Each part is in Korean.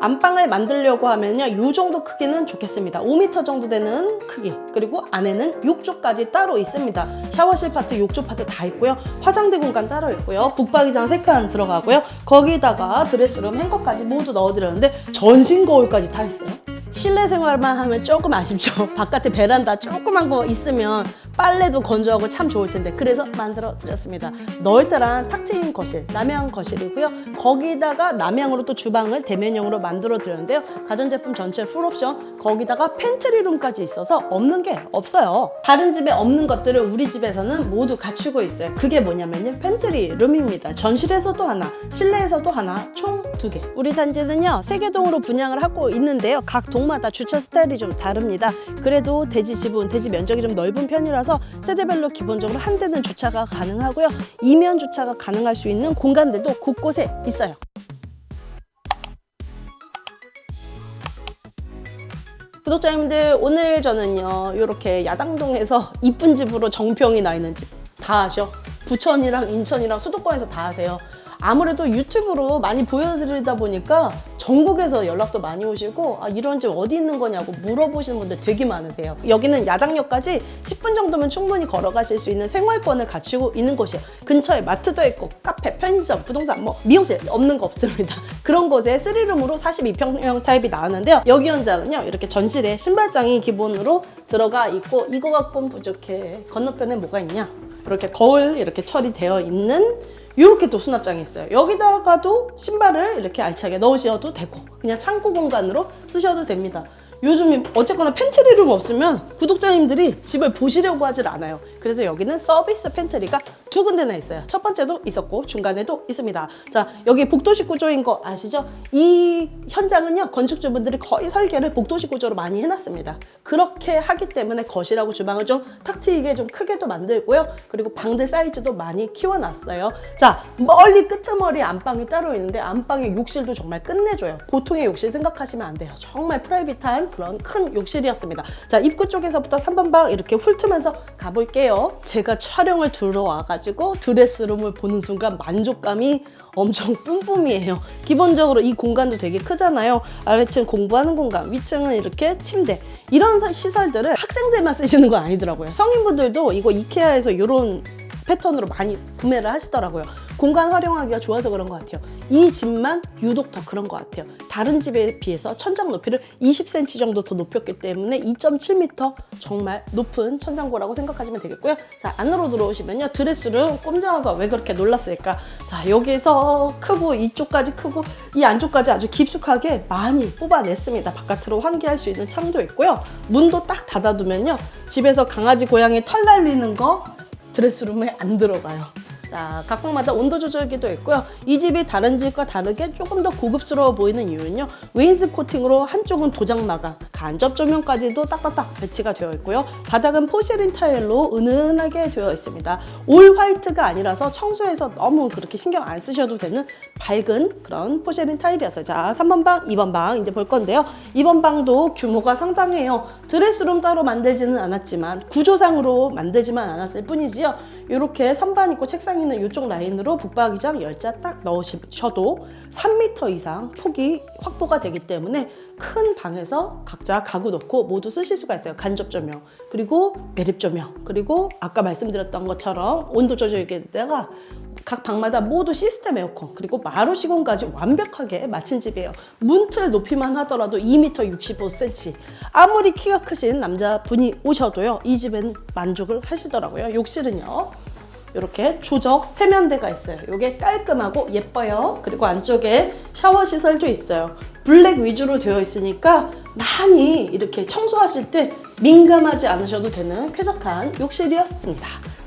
안방을 만들려고 하면요. 이 정도 크기는 좋겠습니다. 5m 정도 되는 크기. 그리고 안에는 욕조까지 따로 있습니다. 샤워실 파트, 욕조 파트 다 있고요. 화장대 공간 따로 있고요. 북박이장 3칸 들어가고요. 거기다가 드레스룸 행거까지 모두 넣어드렸는데 전신 거울까지 다 있어요. 실내 생활만 하면 조금 아쉽죠. 바깥에 베란다 조그만 거 있으면 빨래도 건조하고 참 좋을 텐데 그래서 만들어 드렸습니다. 널따란 탁 트인 거실, 남향 거실이고요. 거기다가 남향으로 또 주방을 대면형으로 만들어 드렸는데요. 가전제품 전체 풀옵션 거기다가 팬트리룸까지 있어서 없는 게 없어요. 다른 집에 없는 것들을 우리 집에서는 모두 갖추고 있어요. 그게 뭐냐면요. 팬트리룸입니다. 전실에서도 하나, 실내에서도 하나, 총 두 개. 우리 단지는요. 세 개 동으로 분양을 하고 있는데요. 각 동마다 주차 스타일이 좀 다릅니다. 그래도 대지 지분, 대지 면적이 좀 넓은 편이라 서 세대별로 기본적으로 한 대는 주차가 가능하고요. 이면 주차가 가능할 수 있는 공간들도 곳곳에 있어요. 구독자님들 오늘 저는요 이렇게 야당동에서 이쁜 집으로 정평이 나 있는 집 다 아셔 부천이랑 인천이랑 수도권에서 다 아세요 아무래도 유튜브로 많이 보여드리다 보니까 전국에서 연락도 많이 오시고 아, 이런 집 어디 있는 거냐고 물어보시는 분들 되게 많으세요. 여기는 야당역까지 10분 정도면 충분히 걸어가실 수 있는 생활권을 갖추고 있는 곳이에요. 근처에 마트도 있고 카페, 편의점, 부동산, 뭐 미용실 없는 거 없습니다. 그런 곳에 3룸으로 42평형 타입이 나왔는데요. 여기 현장은요 이렇게 전실에 신발장이 기본으로 들어가 있고 이거 갖고는 부족해. 건너편에 뭐가 있냐? 이렇게 거울 이렇게 처리되어 있는 이렇게 또 수납장이 있어요. 여기다가도 신발을 이렇게 알차게 넣으셔도 되고 그냥 창고 공간으로 쓰셔도 됩니다. 요즘 어쨌거나 팬트리룸 없으면 구독자님들이 집을 보시려고 하질 않아요. 그래서 여기는 서비스 팬트리가 두 군데나 있어요. 첫 번째도 있었고 중간에도 있습니다. 자 여기 복도식 구조인 거 아시죠? 이 현장은요 건축주분들이 거의 설계를 복도식 구조로 많이 해놨습니다. 그렇게 하기 때문에 거실하고 주방을 좀 탁 트이게 좀 크게도 만들고요. 그리고 방들 사이즈도 많이 키워놨어요. 자 멀리 끄트머리 안방이 따로 있는데 안방의 욕실도 정말 끝내줘요. 보통의 욕실 생각하시면 안 돼요. 정말 프라이빗한 그런 큰 욕실이었습니다. 자 입구 쪽에서부터 3번 방 이렇게 훑으면서 가볼게요. 제가 촬영을 들어와가지고 드레스룸을 보는 순간 만족감이 엄청 뿜뿜이에요. 기본적으로 이 공간도 되게 크잖아요. 아래층 공부하는 공간, 위층은 이렇게 침대. 이런 시설들을 학생들만 쓰시는 건 아니더라고요. 성인분들도 이거 이케아에서 이런 패턴으로 많이 구매를 하시더라고요. 공간 활용하기가 좋아서 그런 것 같아요. 이 집만 유독 더 그런 것 같아요. 다른 집에 비해서 천장 높이를 20cm 정도 더 높였기 때문에 2.7m 정말 높은 천장고라고 생각하시면 되겠고요. 자, 안으로 들어오시면요. 드레스룸 꼼장어가 왜 그렇게 놀랐을까? 자, 여기서 크고 이쪽까지 크고 이 안쪽까지 아주 깊숙하게 많이 뽑아냈습니다. 바깥으로 환기할 수 있는 창도 있고요. 문도 딱 닫아두면요. 집에서 강아지, 고양이 털 날리는 거 드레스룸에 안 들어가요. 자, 각 방마다 온도 조절기도 있고요. 이 집이 다른 집과 다르게 조금 더 고급스러워 보이는 이유는요. 웨인스 코팅으로 한쪽은 도장 마감, 간접 조명까지도 딱딱딱 배치가 되어 있고요. 바닥은 포시린 타일로 은은하게 되어 있습니다. 올 화이트가 아니라서 청소해서 너무 그렇게 신경 안 쓰셔도 되는 밝은 그런 포시린 타일이었어요. 자, 3번 방, 2번 방 이제 볼 건데요. 2번 방도 규모가 상당해요. 드레스룸 따로 만들지는 않았지만 구조상으로 만들지만 않았을 뿐이지요. 이렇게 선반 있고 책상 있는 이쪽 라인으로 북박이장 열자 딱 넣으셔도 3m 이상 폭이 확보가 되기 때문에 큰 방에서 각자 가구 넣고 모두 쓰실 수가 있어요. 간접 조명, 그리고 매립 조명, 그리고 아까 말씀드렸던 것처럼 온도 조절기에다가 각 방마다 모두 시스템 에어컨 그리고 마루 시공까지 완벽하게 마친 집이에요. 문틀 높이만 하더라도 2m 65cm. 아무리 키가 크신 남자분이 오셔도요. 이 집엔 만족을 하시더라고요. 욕실은요. 이렇게 조적 세면대가 있어요. 이게 깔끔하고 예뻐요. 그리고 안쪽에 샤워 시설도 있어요. 블랙 위주로 되어 있으니까 많이 이렇게 청소하실 때 민감하지 않으셔도 되는 쾌적한 욕실이었습니다.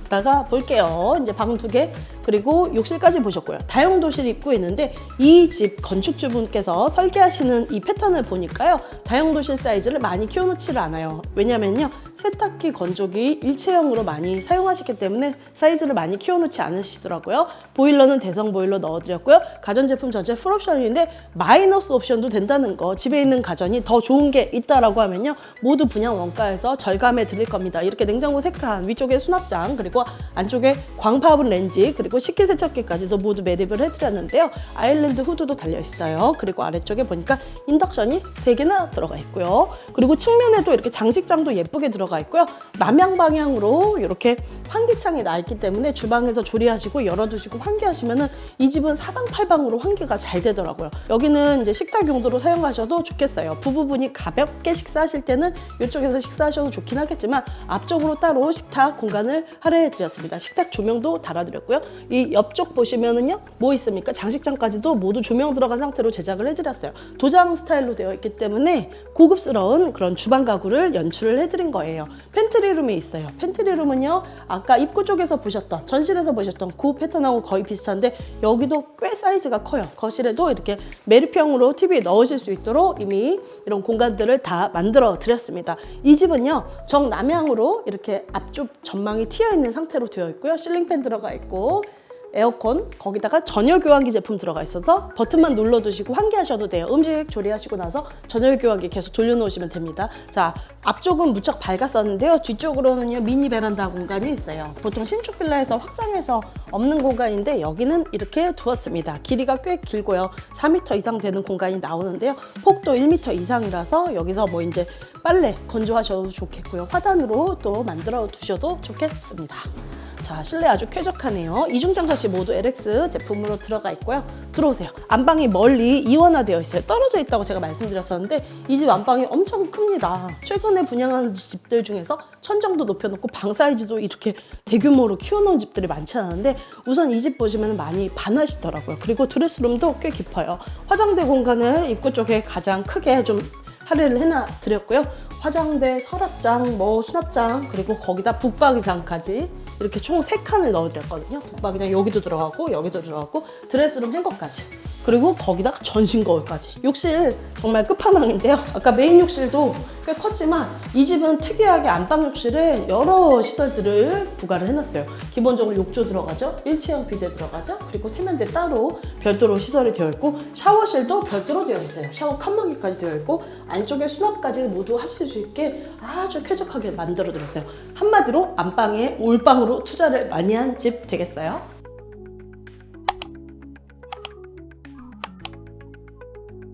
다가 볼게요. 이제 방 두 개, 그리고 욕실까지 보셨고요. 다용도실 입구 있는데 이 집 건축주분께서 설계하시는 이 패턴을 보니까요. 다용도실 사이즈를 많이 키워놓지를 않아요. 왜냐면요. 세탁기, 건조기 일체형으로 많이 사용하시기 때문에 사이즈를 많이 키워놓지 않으시더라고요. 보일러는 대성 보일러 넣어드렸고요. 가전제품 전체 풀옵션인데 마이너스 옵션도 된다는 거 집에 있는 가전이 더 좋은 게 있다라고 하면요. 모두 분양 원가에서 절감해 드릴 겁니다. 이렇게 냉장고 3칸, 위쪽에 수납장, 그리고 안쪽에 광파분 렌즈 그리고 식기세척기까지도 모두 매립을 해드렸는데요. 아일랜드 후드도 달려 있어요. 그리고 아래쪽에 보니까 인덕션이 세 개나 들어가 있고요. 그리고 측면에도 이렇게 장식장도 예쁘게 들어 가 있고요. 남향 방향으로 이렇게 환기창이 나 있기 때문에 주방에서 조리하시고 열어두시고 환기하시면은 이 집은 사방팔방으로 환기가 잘 되더라고요. 여기는 이제 식탁 용도로 사용하셔도 좋겠어요. 부부분이 가볍게 식사하실 때는 이쪽에서 식사하셔도 좋긴 하겠지만 앞쪽으로 따로 식탁 공간을 할애해 드렸습니다. 식탁 조명도 달아드렸고요. 이 옆쪽 보시면은요, 뭐 있습니까? 장식장까지도 모두 조명 들어간 상태로 제작을 해드렸어요. 도장 스타일로 되어 있기 때문에 고급스러운 그런 주방 가구를 연출을 해드린 거예요. 팬트리룸이 있어요. 팬트리룸은요, 아까 입구 쪽에서 보셨던, 전실에서 보셨던 그 패턴하고 거의 비슷한데 여기도 꽤 사이즈가 커요. 거실에도 이렇게 메리평으로 TV 넣으실 수 있도록 이미 이런 공간들을 다 만들어 드렸습니다. 이 집은요, 정남향으로 이렇게 앞쪽 전망이 튀어 있는 상태로 되어 있고요. 실링팬 들어가 있고 에어컨 거기다가 전열 교환기 제품 들어가 있어서 버튼만 눌러두시고 환기하셔도 돼요. 음식 조리하시고 나서 전열 교환기 계속 돌려놓으시면 됩니다. 자 앞쪽은 무척 밝았었는데요. 뒤쪽으로는요 미니 베란다 공간이 있어요. 보통 신축 빌라에서 확장해서 없는 공간인데 여기는 이렇게 두었습니다. 길이가 꽤 길고요. 4m 이상 되는 공간이 나오는데요. 폭도 1m 이상이라서 여기서 뭐 이제 빨래 건조하셔도 좋겠고요. 화단으로 또 만들어 두셔도 좋겠습니다. 자, 실내 아주 쾌적하네요. 이중장 샷이 모두 LX 제품으로 들어가 있고요. 들어오세요. 안방이 멀리 이원화되어 있어요. 떨어져 있다고 제가 말씀드렸었는데 이 집 안방이 엄청 큽니다. 최근에 분양한 집들 중에서 천정도 높여놓고 방 사이즈도 이렇게 대규모로 키워놓은 집들이 많지 않은데 우선 이 집 보시면 많이 반하시더라고요. 그리고 드레스룸도 꽤 깊어요. 화장대 공간을 입구 쪽에 가장 크게 좀 할애를 해놔 드렸고요. 화장대, 서랍장, 뭐 수납장 그리고 거기다 북박이장까지 이렇게 총 세칸을 넣어드렸거든요. 북박이장 여기도 들어가고 여기도 들어가고 드레스룸 행거까지 그리고 거기다가 전신 거울까지 욕실 정말 끝판왕인데요. 아까 메인 욕실도 꽤 컸지만 이 집은 특이하게 안방 욕실에 여러 시설들을 부과를 해놨어요. 기본적으로 욕조 들어가죠. 일체형 비대 들어가죠. 그리고 세면대 따로 별도로 시설이 되어 있고 샤워실도 별도로 되어 있어요. 샤워 칸막이까지 되어 있고 안쪽에 수납까지 모두 하실 수 있게 아주 쾌적하게 만들어 드렸어요. 한마디로 안방에 올방으로 투자를 많이 한 집 되겠어요.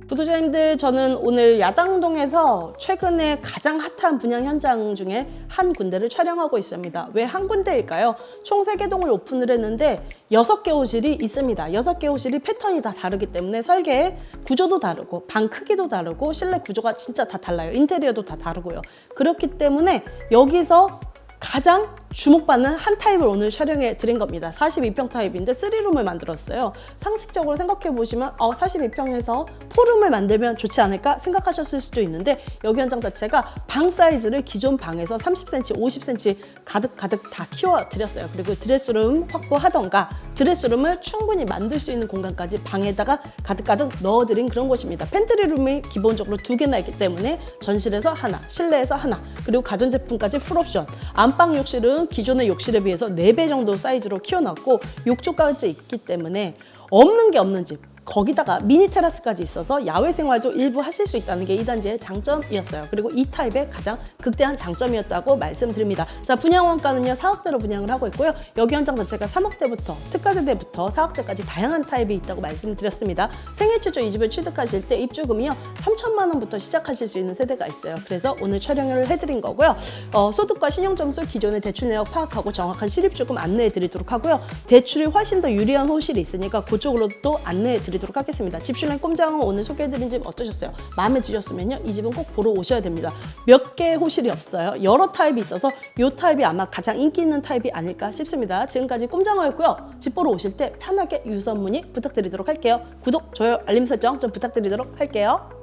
구독자님들 저는 오늘 야당동에서 최근에 가장 핫한 분양 현장 중에 한 군데를 촬영하고 있습니다. 왜 한 군데일까요? 총 3개 동을 오픈을 했는데 6개 호실이 있습니다. 6개 호실이 패턴이 다 다르기 때문에 설계 구조도 다르고 방 크기도 다르고 실내 구조가 진짜 다 달라요. 인테리어도 다 다르고요. 그렇기 때문에 여기서 가장 주목받는 한 타입을 오늘 촬영해 드린 겁니다. 42평 타입인데 3룸을 만들었어요. 상식적으로 생각해 보시면 어, 42평에서 4룸을 만들면 좋지 않을까 생각하셨을 수도 있는데 여기 현장 자체가 방 사이즈를 기존 방에서 30cm, 50cm 가득 가득 다 키워 드렸어요. 그리고 드레스룸 확보하던가 드레스룸을 충분히 만들 수 있는 공간까지 방에다가 가득 가득 넣어 드린 그런 곳입니다. 팬트리룸이 기본적으로 두 개나 있기 때문에 전실에서 하나, 실내에서 하나, 그리고 가전제품까지 풀옵션. 안방 욕실은 기존의 욕실에 비해서 4배 정도 사이즈로 키워놨고 욕조까지 있기 때문에 없는 게 없는 집. 거기다가 미니 테라스까지 있어서 야외 생활도 일부 하실 수 있다는 게 이 단지의 장점이었어요. 그리고 이 타입의 가장 극대한 장점이었다고 말씀드립니다. 자, 분양 원가는요, 4억대로 분양을 하고 있고요. 여기 현장 자체가 3억대부터 특가세대부터 4억대까지 다양한 타입이 있다고 말씀드렸습니다. 생애 최초 이 집을 취득하실 때 입주금이요, 3천만 원부터 시작하실 수 있는 세대가 있어요. 그래서 오늘 촬영을 해드린 거고요. 어, 소득과 신용점수 기존의 대출 내역 파악하고 정확한 실입주금 안내해 드리도록 하고요. 대출이 훨씬 더 유리한 호실이 있으니까 그쪽으로 또 안내해 드리도록 하겠습니다. 집신의 꼼장은 오늘 소개해드린 집 어떠셨어요? 마음에 드셨으면요. 이 집은 꼭 보러 오셔야 됩니다. 몇 개의 호실이 없어요. 여러 타입이 있어서 이 타입이 아마 가장 인기 있는 타입이 아닐까 싶습니다. 지금까지 꼼장어였고요. 집 보러 오실 때 편하게 유선 문의 부탁드리도록 할게요. 구독, 좋아요, 알림 설정 좀 부탁드리도록 할게요.